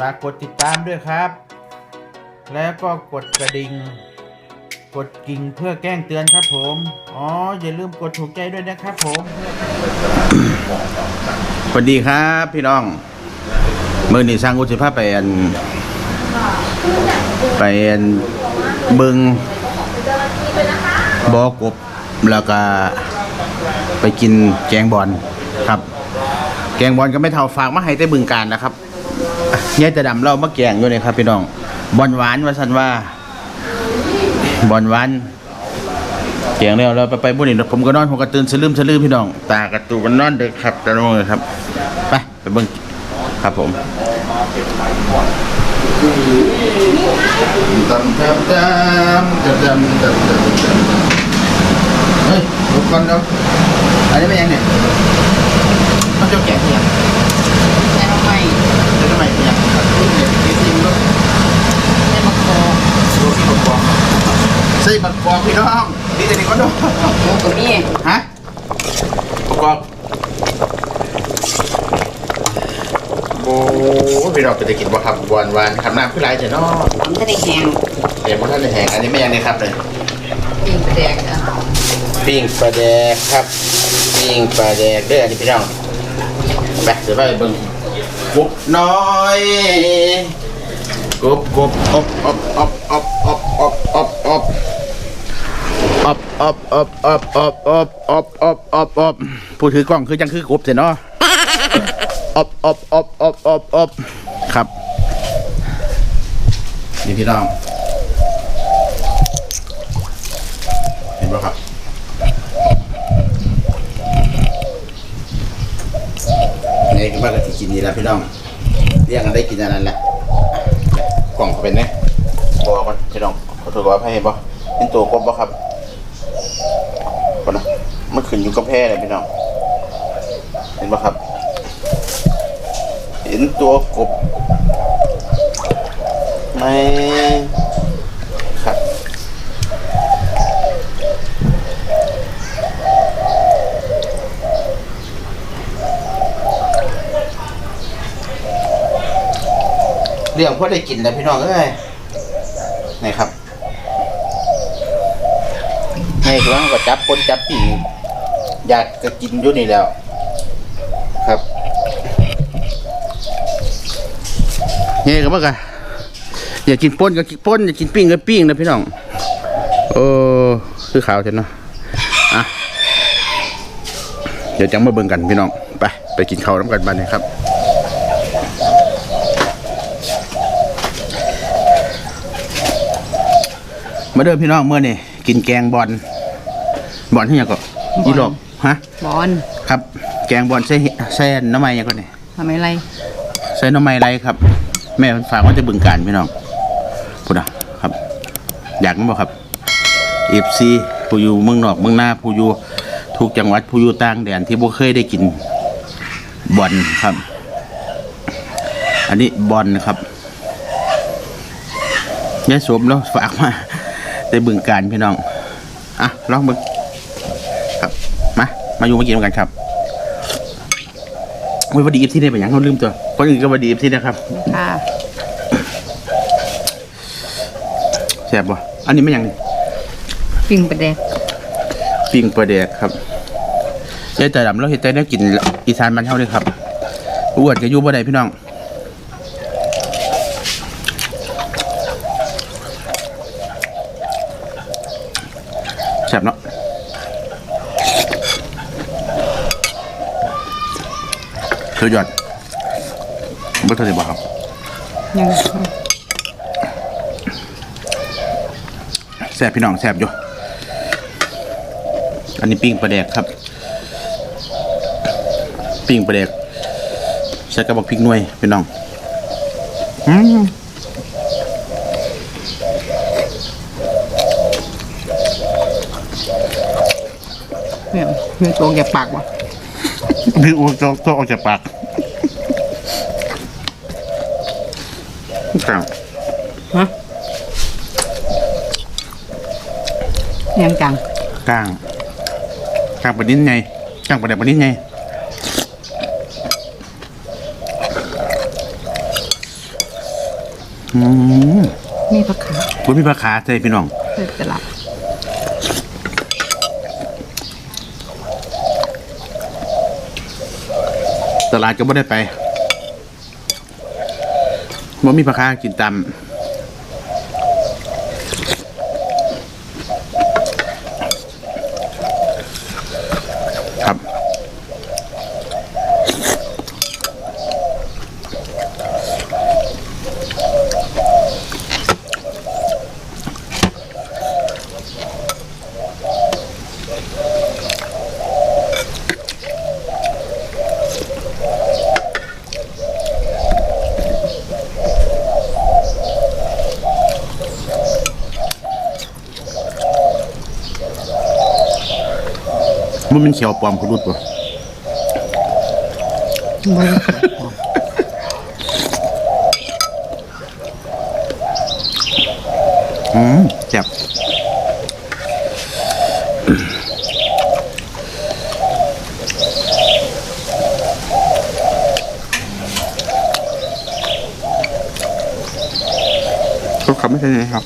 ฝากกดติดตามด้วยครับ แล้วก็กดกระดิ่ง กดกิ่งเพื่อแจ้งเตือนครับผม อ๋อ อย่าลืมกดถูกใจด้วยนะครับผมสวัสดีครับพี่น้องเมื่อนี้สร้างอุตสาหไปอันไปอันเบิงบอกบแล้วก็ไปกินแกงบอลครับ แกงบอลก็ไม่เท่าฝากมาให้แต่บึงการนะครับ ยายตะดำเรามาแกงอยู่เลยครับพี่น้องบอนหวานว่าสันว่าบอนหวานแกงแล้วเราไปไปบุญนี่ผมก็นอนหัวกระตื่นสลืมสลืมพี่น้อง ตากระตูกันนอนเด็กครับตะลงเลยครับไปไปเบิ้งครับผมตำตำตำตำตำตำเฮ้ยลุกก่อนเนาะอันนี้เป็ยังเนี่ยต้องเจ้าแกงเนี่ย บัตรกอกพี่น้องนี่จะนี่ก็ดูหมูกับมีฮะประกอบโอ้พี่น้องจะกินบ่ครับหวานหวานๆครับน้ำขึ้นไรเถอะเนาะมันจะได้แห้งเดี๋ยวพวกท่านจะแหงอันนี้ไม่ยังเลยครับเลยปิ้งปลาแดกอะปิ้งปลาแดกครับปิ้งปลาแดกเด้ออันนี้พี่น้องไปเดี๋ยวไปเบิ่งกุบน้อยกุบกุบอบอบอบอบอบอบอบอบอบ อบอบอบอบอบอบอบอบผู้ถือกล้องคือจังคือกบเสียเนาะอบอบอบอบอบอบครับนี่พี่น้องเห็นไหมครับนี่ก็มากที่กินนี่แหละพี่น้องเรียกกันได้กินอันนั้นแหละกล่องเขาเป็นไงบอกก่อนพี่น้องขอโทษขออภัยบ่เป็นตัวกบบ่ครับก่อนนะมัน ขึ้นอยู่กับแพร่เลยพี่น้อง เห็นบ่ครับ เห็นตัวกบไหมครับเรื่องพอได้กินแล้วพี่น้องเอ้ยนี่ครับ ให้กำลังก็จับคนจับผี อยากจะกินอยู่นี่แล้ว ครับนี่ก็มันก็อยากกินป้นก็กินป้นอยากกินปิ้งก็ปิ้งนะพี่น้องโอ้คือขาวเช่นเนาะอะเดี๋ยวจังมาเบิ่งกันพี่น้องไปไปกินข้าวน้ำกันบ้านนี้ครับมาเดินพี่น้องเมื่อนี่กินแกงบอลบอลที่ยังก็ยี่หลบ ฮะบอลครับ แกงบอลใส่เห็ดใส่น้ำมันยังก็นี่ทำไมไรใส่น้ำมันไรครับ แม่เพิ่นฝากว่าจะบึงการพี่น้องพูดอะครับ อยากมั้บ่ครับเอฟซีผู้อยู่เมืองนอกเมืองหน้าผู้อยู่ทุกจังหวัดผู้อยู่ต่างแดนที่บ่เคยได้กินบอลครับ อันนี้บอลนะครับยายสมแล้วฝากมาได้บึงการพี่น้องอะลองมึงครับ มามาอยู่มากินกันครับโอ้ยวันดีอีฟที่ได้ไปยังเขาลืมตัวคนอื่นก็วันดีอีฟที่นะครับค่ะแซ่บบ่อันนี้ไม่ยังนี่ปิ้งปลาแดกปิ้งปลาแดกครับยายแต่ดำเราเห็ดแต่ได้กินอีสานมันเท่าเลยครับอ้วนก็อยู่บ่ได้พี่น้องแซ่บเนาะ สุดยอดบ่เท่าไหร่บ่ครับยังแซ่บพี่น้องแซ่บอยู่อันนี้ปิ้งปลาแดกครับ ปิ้งปลาแดกใส่กระบอกพริกหน่วยพี่น้องอืมเนี่ยมีตัวแกปากวะ พี่อ้วกโตออกจากปากครับฮะยังจังก้างก้างปลาดิ้นไงก้างปลาแดกปลาดิ้นไงอืมมีผักขาบ่มีปลาขาใส่พี่น้องเปิดตลา ตลาดก็ไม่ได้ไปบ่มีพ่อค้ากินตา ขียวปลอมคุณรุดป่ะบ่อืมแจ็บเขาขับไม่ใช่ไงครับ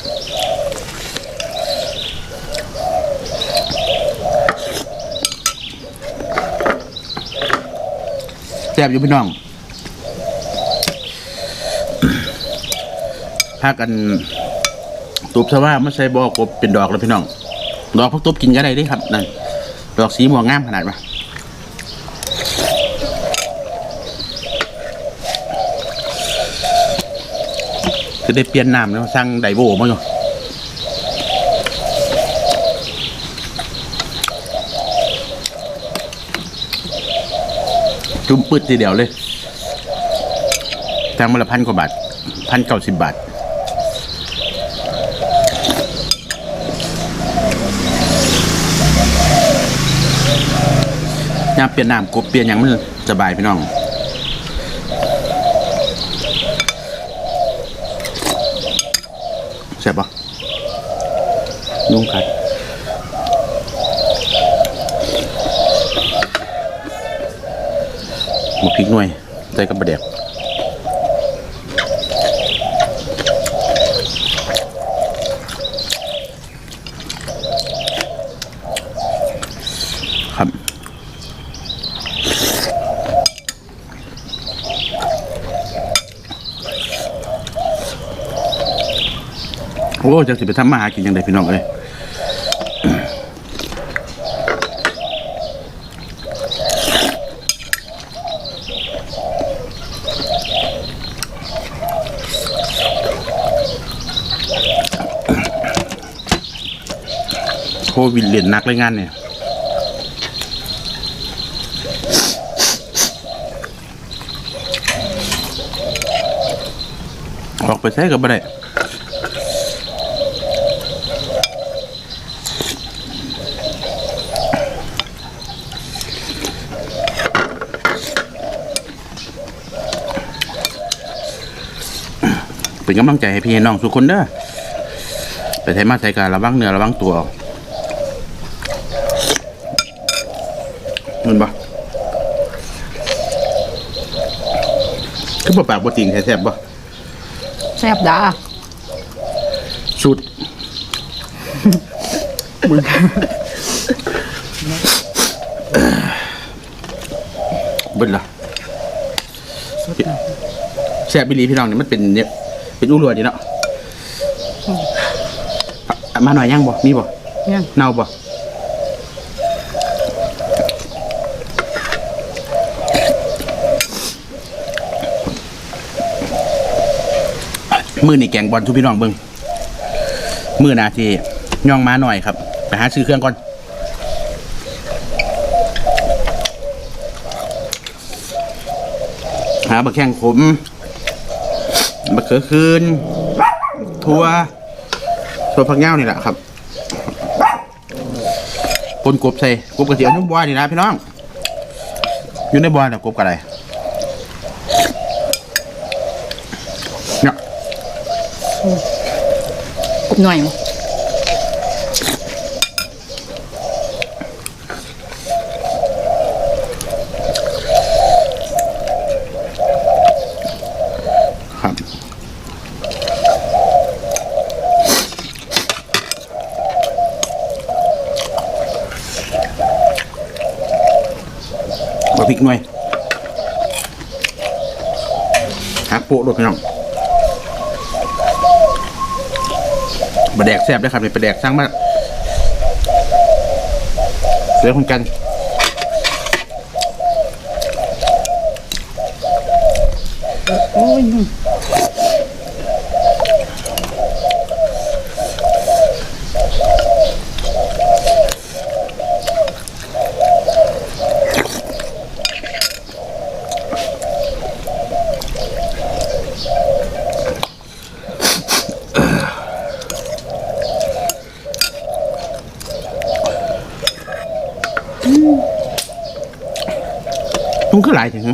แซ่บอยู่พี่น้องพากันตูบสว่าไม่ใช่บอกบเป็นดอกแล้วพี่น้อง ดอกพักตบกินก็ได้ด้ครับนั่นดอกสีม่วงงามขนาดปะจะได้เปลี่ยนน้ำแล้วสั่งไดโวมาอยู่ จุ่มปืดทีเดียวเลยสั่งมาละพันกว่าบาทพันเก้าสิบบาทยามเปลี่ยนน้ำกบเปลี่ยนอย่างมันสบายพี่น้องแซ่บปะนุ่งกัด หมกพริกหน่วยใส่กับปลาเด็กครับโอ้จะสิไปทำมาหากินยังไงพี่น้องเอ้ย ควิดเรียนนักเลยงานเนี่ยออกไปใช้กับบ่ได้เป็นกำลังใจให้พี่น้องทุกคนเด้อไปไทยมาไทยการระวังเนื้อระวังตัว มันบ่คือบ่ปากบ่ติงแซ่บๆบ่แซ่บดาสุดเบิดละแซ่บบิลีพี่น้องนี่มันเป็นเนี่ยเป็นอู้รัวดีเนาะอะมาหน่อยยังบ่มีบ่ยังเน่าบ่ มือนี่แกงบอลทุกพี่น้องเบิงมือนาทีย่องมาหน่อยครับ ไปหาซื้อเครื่องก่อนหาบะแข้งขมบะเขือคืนทัวทัวผักเง่านี่แหละครับปนกบใส่กบกระเทียมนุ่มบอยนี่นะพี่น้อง อยู่ในบอยแต่กบกระไร กรุบหน่อยมั้งพริกหน่อยฮักโปะด้วยพี่น้อง บะแดกแซ่บได้อครับนี่บะแดกสร้างมากเสือคนกันโอ้ย หลายถึง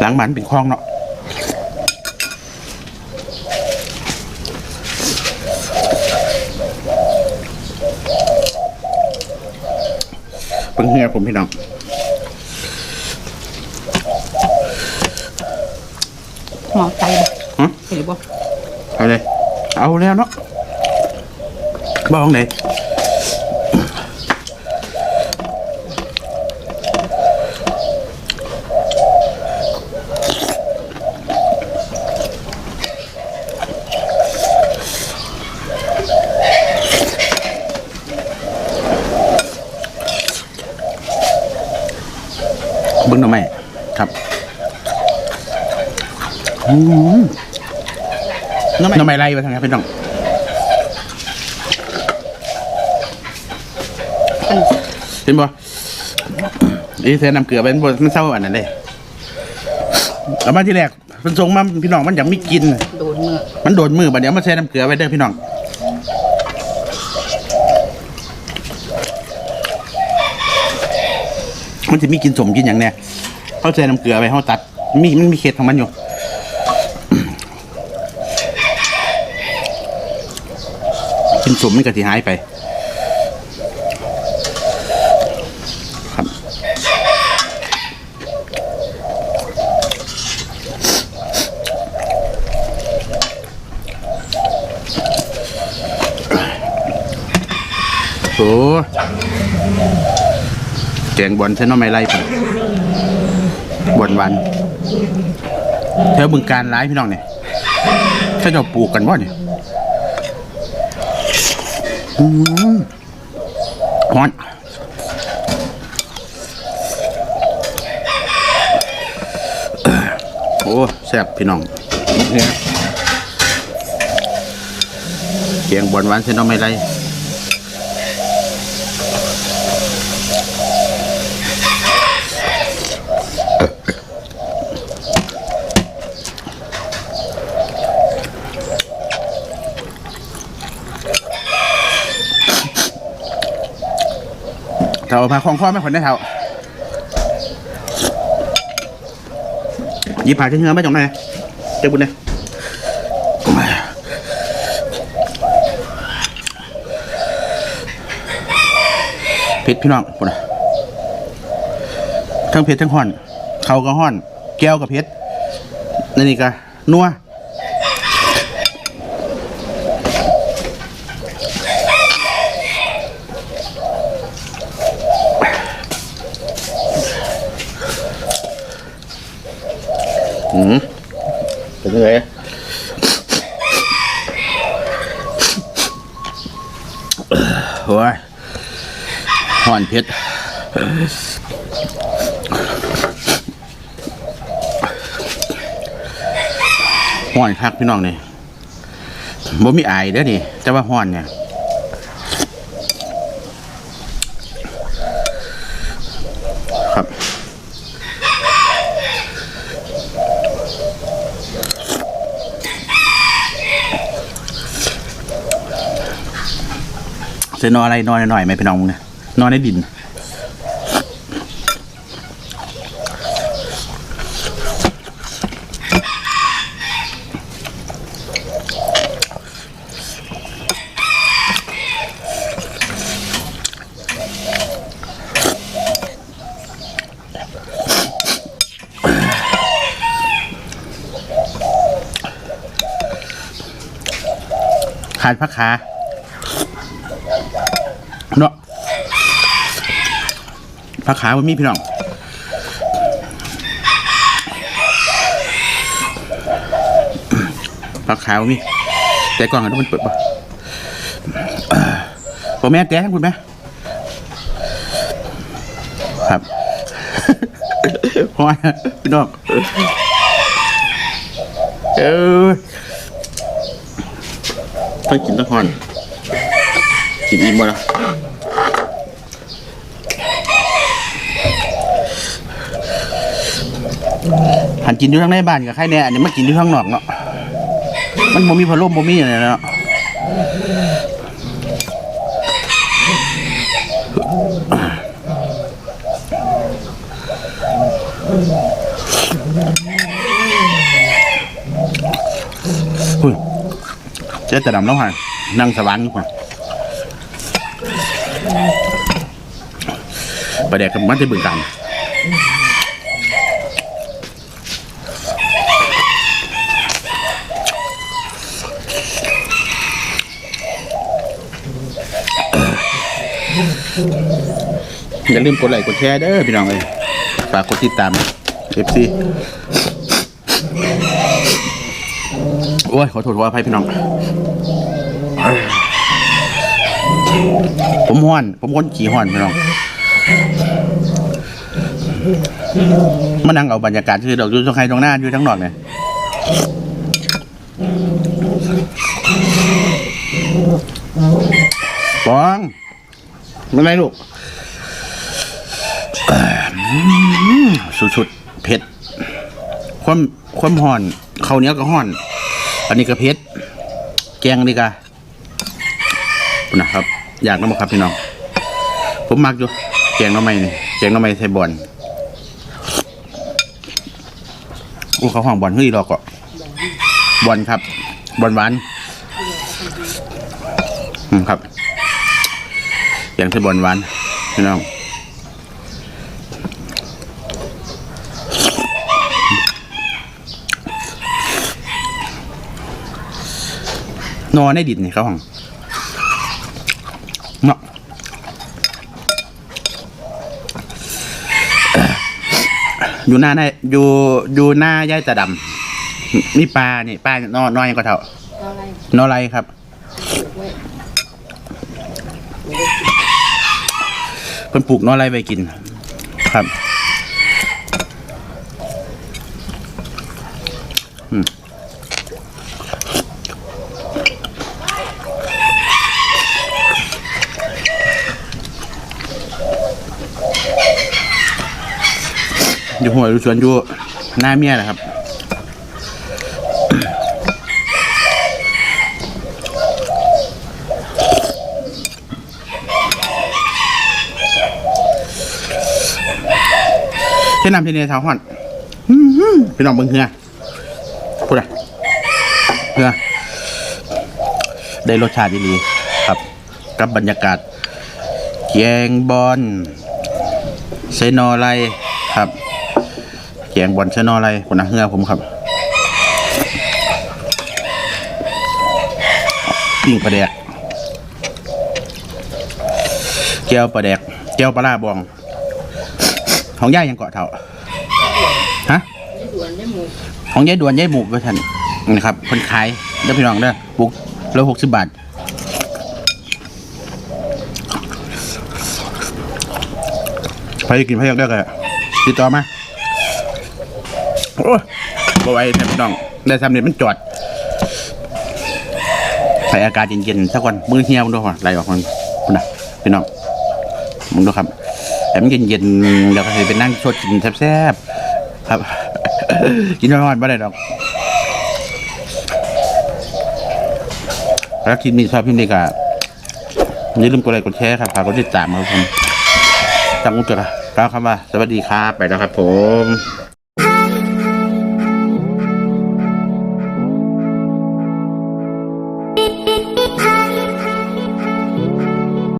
หลังมันเป็นคลองเนาะเพิ่งเฮียผมพี่น้องหมอไตบ่ฮะเห็นบ่เอาเลย เอาแล้วเนาะบ้องไหน บึ้งหน่อไม้ครับอืมน้ำไม้ไล่ไปทางไหนพี่น้องเห็นบ่อีเซนน้ำเกลือเป็นบ่มันเศร้าอันนั้นเลยเอามาที่แรกมันส่งมาพี่น้องมันอยากไม่กิน โดนมือมันโดนมือบัดเดี๋ยวมาแช่น้ำเกลือไว้เด้อพี่น้อง มันจะมีกินสมกินอย่างเนี้ยเขาใส่น้ำเกลือไปเขาตัด มีมันมีเค็ดของมันอยู่กินสมมันก็จะหายไป ครับ โอ้แก งบอลเส้นน้ำไม่ไล่ผมบอนวันแถวบึงการร้ายพี่น้องเนี่ยถ้าจะปลูกกันบ่เนี่ยอืมฮ้อนโอ้แซ่บพี่น้องเนี่ยแกงบอลหวานเส้นน้ำไม่ไล่ เท่าพาของพ่อไม่คนได้เท่าหยิบผ่าที่เงือไม่จงไหนเจ้าบุญเนี่ยเผ็ดพี่น้องปุ่นะทั้งเผ็ดทั้งห่อน เขาก็ห่อน แก้วกับเผ็ดนั่นี่ก็นัว อืมเป็นยังไงโอ้ยห่อนเพชรห่อนคักพี่น้องนี่บ่มีอายเด้อนี่ แต่ว่าห่อนเนี่ย จะนอนอะไรนอนหน่อยไหมพี่น้องมึงเนี่ยนอนในดินขาดพักขา เนาะ ผักขาวมีพี่น้องผักขาวมีแต่กล่องอันนั้นมันเปิดปะพ่อแม่แต่ให้คุณไหมครับพอนะพี่น้องเออต้องกินต้องหอนกินอิ่มบ่ล่ะ หันกินอยู่ทางในบ้านกับใครเนี่ยอันนี้มากินอยู่ข้างนอกเนาะมันบ่มีพัดลมบ่มีอะไรเนาะอุ้ยเจ๊จะดำแล้วหันนั่งสว่างอยู่ก่อนไปแดกกับมันจะบึงกัน อย่าลืมกดไลค์กดแชร์เด้อพี่น้องเอ้ยฝากกดติดตาม FC โอ้ยขอโทษขออภัยพี่น้อง ผมห้อน ผมคนขี่ห้อนพี่น้องมานั่งเอาบรรยากาศคือดอกอยู่ตรงใครตรงหน้าอยู่ทั้งนอกเนี่ยปองมันไรลูก สุดๆเผ็ด ความความห่อนข้าวเหนียวก็ห่อน อันนี้ก็เผ็ด แกงนี่ก็นะครับ อยากน้ำบ่ครับพี่น้อง ผมมักอยู่แกงน้ำไม้นี่แกงน้ำไม้ไทยบอลโอ้เขาห้องบอลเฮ้ยดอกก็บอลครับบอลหวานอืมครับแกงไทยบอลหวานพี่น้อง นอนในดินนี่เขาห้องเนาะอยู่หน้าในอยู่อยู่หน้าย่ายตาดำมีปลานี่ปลานอนนอนยังก็เท่าะนอไรครับเพิ่นปลูกนอไรไปกิน ครับ อืม อยู่หัวอยู่สวนอยู่หน้าเมียแหละครับเท่นำเทเนเท้าห่อนพี่น้องเบิ่งเหือพูดอะเหือได้รสชาติดีครับ กับบรรยากาศแกงบอลเซนอไรครับ กงบอลเซนอะไรคนนะเหือผมครับปิ้งปลาแดกแก้วปลาแดกแก้วปลาร้าบองของย่ายังเกาะเท่าฮะของยายด่วนยายหมูกไปท่านนะครับคนขายเด้อพี่น้องเด้อบุกร้อยหกสิบบาทใครกินพยักได้ก็ติดต่อมา โอ้ยบ่ไหวแท้พี่น้องได้สำเร็จมันจอด ใส่อากาศเย็นๆสักวันมือเหี่ยวมันดูหัวไหลออกมันคุณนะพี่น้องมึงดูครับแต่มันเย็นๆเดี๋ยวก็จะไปนั่งชดกินแซ่บๆครับ กินร้อนๆไม่ได้ดอกแล้วคลิปนี้ชอบคลิปนี้ก็อย่าลืมกดไลค์กดแชร์ครับฝากกดติดตามครับผมตั้งอุ้งตัวะกล่าวคำว่า สวัสดีครับไปแล้วครับผม